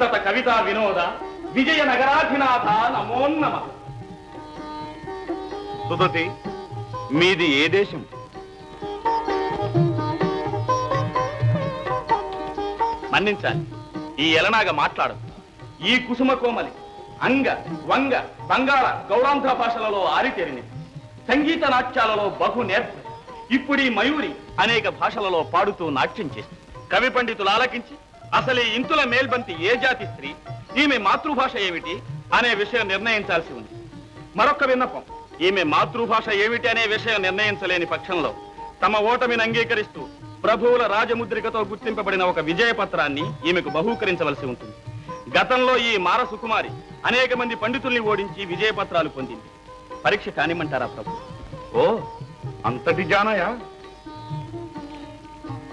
సంతత కవితా వినోద విజయ నగరాధినాథ నమోన్నమ. సుధతి మీది ఏ దేశం? మన్నించాలి. ఈ ఎలనాగ మాట్లాడు. ఈ కుసుమ కోమలి అంగ వంగ బంగాళ గౌరాంధ్ర భాషలలో ఆరితేరిని సంగీత నాట్యాలలో బహు నేర్ప. ఇప్పుడు ఈ మయూరి అనేక భాషలలో పాడుతూ నాట్యం చేసి కవి పండితులు ఆలకించి అసలు ఈ ఇంతుల మేల్బంతి ఏ జాతి స్త్రీ? ఈమె మాతృభాష ఏమిటి అనే విషయం నిర్ణయించాల్సి ఉంది. మరొక విన్నపం. ఈమె మాతృభాష ఏమిటి అనే విషయం నిర్ణయించలేని పక్షంలో తమ ఓటమిని అంగీకరిస్తూ ప్రభువుల రాజముద్రికతో గుర్తింపబడిన ఒక విజయ పత్రాన్ని ఈమెకు బహూకరించవలసి ఉంటుంది. గతంలో ఈ మార సుకుమారి అనేక మంది పండితుల్ని ఓడించి విజయ పత్రాలు పొందింది. పరీక్ష కానిమంటారా ప్రభు? ఓ అంతటి జానయా?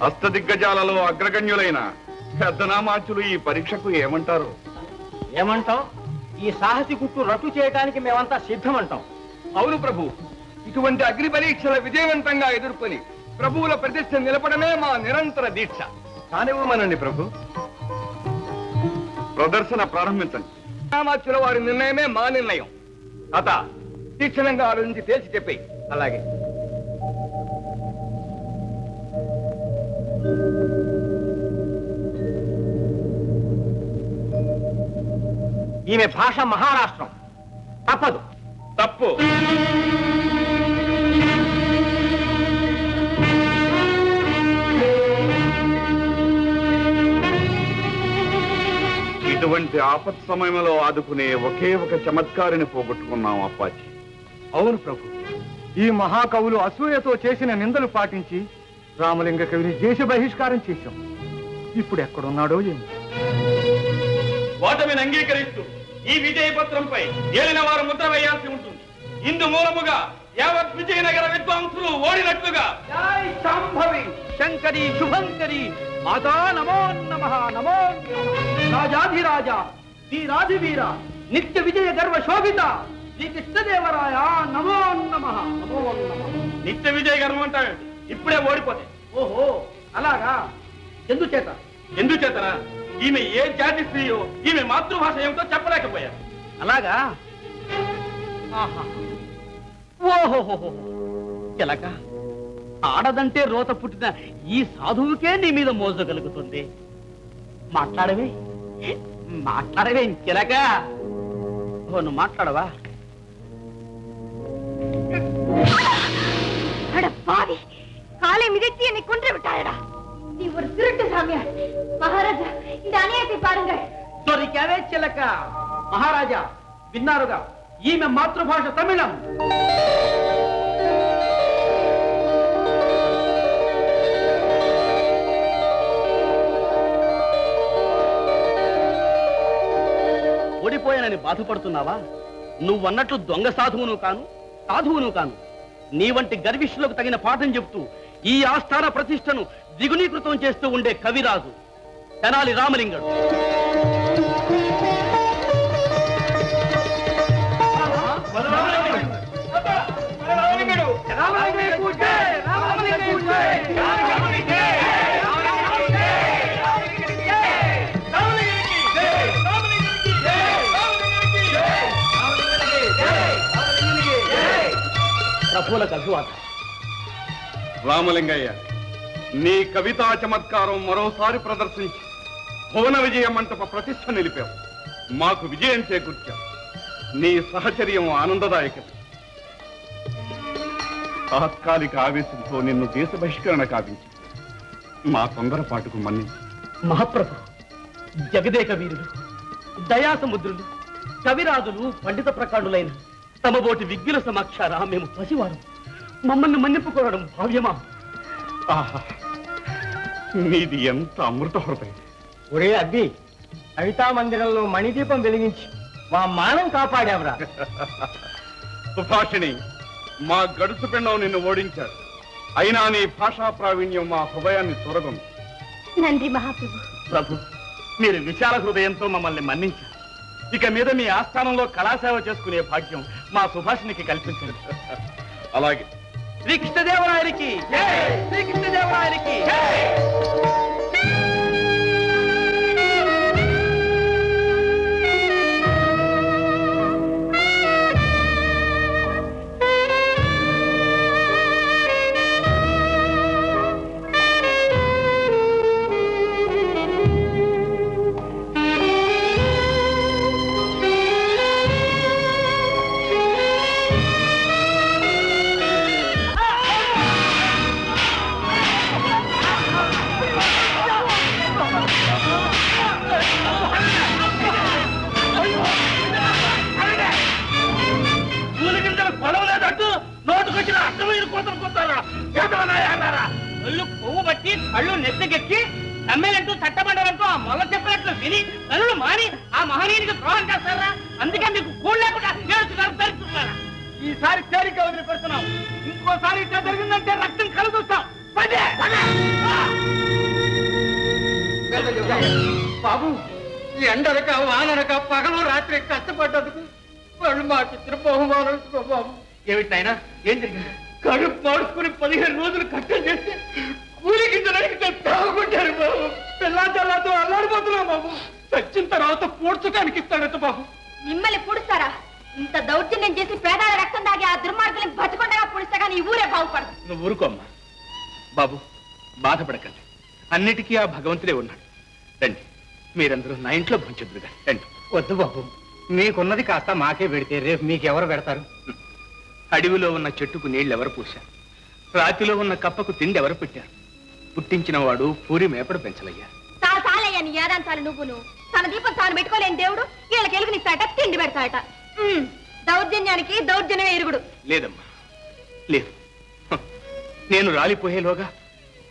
అష్టదిగ్గజాలలో అగ్రగణ్యులైన పెద్దనామాచులు ఈ పరీక్షకు ఏమంటారు? ఏమంటాం ఈ సాహసి గుట్టు రట్టు చేయడానికి మేమంతా సిద్ధమంటాం. అవును ప్రభు. ఇటువంటి అగ్ని పరీక్షల విజయవంతంగా ఎదుర్కొని ప్రభువుల ప్రతిష్ట నిలపడమే మా నిరంతర దీక్ష. కానివ్వమనండి ప్రభు. ప్రదర్శన ప్రారంభించండి. రామాచుల వారి నిర్ణయమే మా నిర్ణయం. అత తీక్షణంగా ఆలోచించి తేల్చి చెప్పి అలాగే. ఈమె భాష మహారాష్ట్రం. తప్పదు. తప్పు. ఇటువంటి ఆపత్ సమయంలో ఆదుకునే ఒకే ఒక చమత్కారిని పోగొట్టుకున్నాం అప్పాచి అవును ప్రభు. ఈ మహాకవులు అసూయతో చేసిన నిందలు పాటించి రామలింగ కవిని దేశ బహిష్కారం చేశాం. ఇప్పుడు ఎక్కడున్నాడో ఏమి. ఓటమిని అంగీకరిస్తూ ఈ విజయ పత్రంపై ఏలిన వారు ముద్ర వేయాల్సి ఉంటుంది. ఇందు మూలముగా యావత్ విజయనగర విద్వాంసులు ఓడినట్లుగా శాంభవి. శంకరి శుభంకరి. మాతా నమో నమ నమో రాజాధిరాజ వీరాధివీర నిత్య విజయ గర్వ శోభిత. శ్రీకృష్ణదేవరాయ నమో నమ నమో నమ. నిత్య విజయ గర్వం అంటాడు ఇప్పుడే ఓడిపోతే. ఓహో అలాగా? ఎందుచేత? ఎందుచేతన? ఈమె ఏ జాతి స్త్రీయో ఈమె మాతృభాష ఏమిటో చెప్పలేకపోయారు అలాగా ఆహా. ఓహోహోహో చిలక ఆడదంటే రోత పుట్టిన ఈ సాధువుకే నీ మీద మోజు కలుగుతుంది మాట్లాడవే మాట్లాడవే చిలక ఓ నువ్వు మాట్లాడవా அட பாவி காலை மிதித்து என்னை கொன்று விட்டாயடா நீ ஒரு திருட்டு சாமியார் மகாராஜா இந்த அநியாயத்தை பாருங்கள் దొరికావే చిలక మహారాజా విన్నారుగా ఈమె మాతృభాష తమిళం ఓడిపోయానని బాధపడుతున్నావా నువ్వన్నట్లు దొంగ సాధువును కాను సాధువును కాను నీ వంటి గర్విష్ఠులకు తగిన పాఠం చెప్తూ ఈ ఆస్థాన ప్రతిష్టను దిగునీకృతం చేస్తూ ఉండే కవిరాజు తెనాలి రామలింగడు. ప్రభువులకు అభివాదం రామలింగయ్య నీ కవితా చమత్కారం మరోసారి ప్రదర్శించి భువన విజయ మంటప ప్రతిష్ట నిలిపావు. మాకు విజయం చేకూర్చావు. నీ సహచర్యం ఆనందదాయకం. తాత్కాలిక ఆవేశంతో నిన్ను దేశ బహిష్కరణ కావించి. మా తొందరపాటుకు మన్నించి. మహాప్రభు జగదేక వీరులు దయాసముద్రులు కవిరాజులు పండిత ప్రకారులైన తమబోటి విజ్ఞుల సమక్షారా మేము పసివారం. మమ్మల్ని మన్నిపుకోవడం భావ్యమా ఆహా, నీది ఎంత అమృత హృదయం. ఒరే అబ్బి అవితా మందిరంలో మణిదీపం వెలిగించి మా మానం కాపాడావరా. సుభాషిణి మా గడుసు పిండం నిన్ను ఓడించాడు అయినా నీ భాషా ప్రావీణ్యం మా హృదయాన్ని తొరగం నంది మహాప్రభు. ప్రభు మీరు విశాల హృదయంతో మమ్మల్ని మన్నించారు. ఇక మీద మీ ఆస్థానంలో కళాసేవ చేసుకునే భాగ్యం మా సుభాషిణికి కల్పించండి. అలాగే. శ్రీకృష్ణదేవరాయనికి శ్రీకృష్ణదేవరాయనికి ఒళ్ళు పువ్వు బట్టి కళ్ళు నెత్తకెక్కి ఎమ్మెల్యేంటూ చట్టమండలంటూ ఆ మొల్ల చెప్పినట్లు విని కళ్ళు మాని ఆ మహనీయునికి ద్రోహం చేస్తారా? అందుకే మీకు కూడు లేకుండా పెరుగుతున్నారా ఈసారి తేలిక వదిలిపెడుతున్నాం. ఇంకోసారి ఇట్లా జరిగిందంటే రక్తం కలుగుతాం. పదే! బాబు ఎండనక వాననక పగలు రాత్రి కష్టపడ్డందుకు వాళ్ళు మాకు ఇచ్చిన బహుమానం బాబు. ఏమిటి నాయనా? ఏం జరిగింది? కడుపు మాడుకుని పదిహేను రోజులు కష్టం చేస్తే కూలి గింజలకి తాగుకుంటారు బాబు. పిల్లాచల్లాతో అల్లాడిపోతున్నాం బాబు. చచ్చిన తర్వాత పూడ్చడానికి ఇస్తాడట బాబు. మిమ్మల్ని పుడుస్తారా? ఇంత దౌర్జన్యం చేసి పేదాల రక్తం దాగి ఆ దుర్మార్గుల్ని బతికొండగా పుడిస్తే కానీ ఈ ఊరే బాగుపడదు. నువ్వు ఊరుకోమ్మా బాబు బాధపడకండి. అన్నిటికీ ఆ భగవంతుడే ఉన్నాడు. రండి. మీరందరూ నా ఇంట్లో భుంచుద్దురుగా. రండి. వద్దు బాబు. మీకున్నది కాస్త మాకే పెడితే రేపు మీకెవరు పెడతారు? అడవిలో ఉన్న చెట్టుకు నీళ్ళు ఎవరు పూశారు? రాతిలో ఉన్న కప్పకు తిండి ఎవరు పెట్టారు? పుట్టించిన వాడు పూరి మేపడు పెంచలయ్యా. చాలా చాలయ్యా నీ ఏదాంతాలు నువ్వును. తన దీపం తాను పెట్టుకోలేని దేవుడు వీళ్ళకి ఎలుగునిస్తాట తిండి పెడతాట ఉమ్, దౌర్జన్యానికి దౌర్జన్యమే ఇరుగుడు లేదమ్మా లేదు. హ. నేను రాలిపోయేలోగా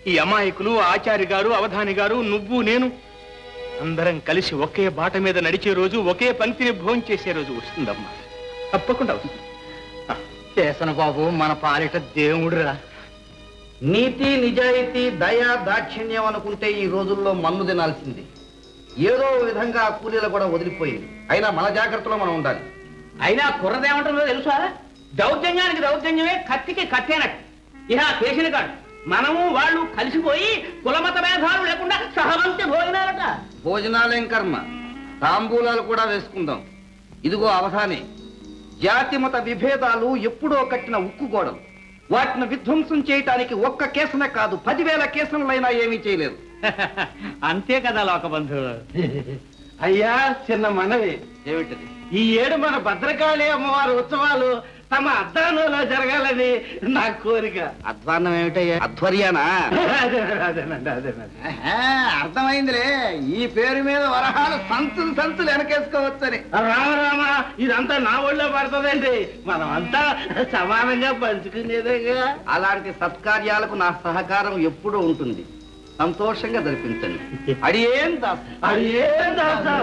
ఈ అమాయకులు ఆచారి గారు అవధాని గారు నువ్వు నేను అందరం కలిసి ఒకే బాట మీద నడిచే రోజు ఒకే పంక్తిని భోజనం చేసే రోజు వస్తుందమ్మా. తప్పకుండా వస్తుంది. చేసన బాబు మన పాలిట దేవుడురా. నీతి నిజాయితీ దయ దాక్షిణ్యం అనుకుంటే ఈ రోజుల్లో మన్ను తినాల్సింది. ఏదో విధంగా ఆ కూలీలు కూడా వదిలిపోయింది. అయినా మన జాగ్రత్తలో మనం ఉండాలి. అయినా కుర్రదేమంటుందో తెలుసా? దౌర్జన్యానికి దౌర్జన్యమే కత్తికి కట్టేనట్టు ఇహ చేసిన కాడు మనము వాళ్ళు కలిసిపోయి కులమత భేదాలు లేకుండా సహవంతి భోజనాలట. భోజనాలేం కర్మ? తాంబూలాలు కూడా వేసుకుందాం. ఇదిగో అవధాని. జాతి మత విభేదాలు ఎప్పుడో కట్టిన ఉక్కు గోడలు. వాటిని విధ్వంసం చేయటానికి ఒక్క కేసునే కాదు పదివేల కేసులైనా ఏమీ చేయలేదు. అంతే కదా లోకబంధు. అయ్యా చిన్న మనవి. ఏమిటది? ఈ ఏడు మన భద్రకాళి అమ్మవారి ఉత్సవాలు తమ అద్దానంలో జరగాలని నా కోరిక. అధ్వాన్నం ఏమిటయ్యా అధ్వర్యానా? అదేనండి అదేనండి అదేనండి అర్థమైందిలే. ఈ పేరు మీద వరహాలు సంతులు సంతులు వెనకేసుకోవచ్చని. రామ రామ ఇదంతా నా ఒళ్ళో పడుతుందండి మనం అంతా సమానంగా పంచుకునేదేగా? అలాంటి సత్కార్యాలకు నా సహకారం ఎప్పుడూ ఉంటుంది. సంతోషంగా జరిపించండి. అడియేం దాస్ ఏం దాసా.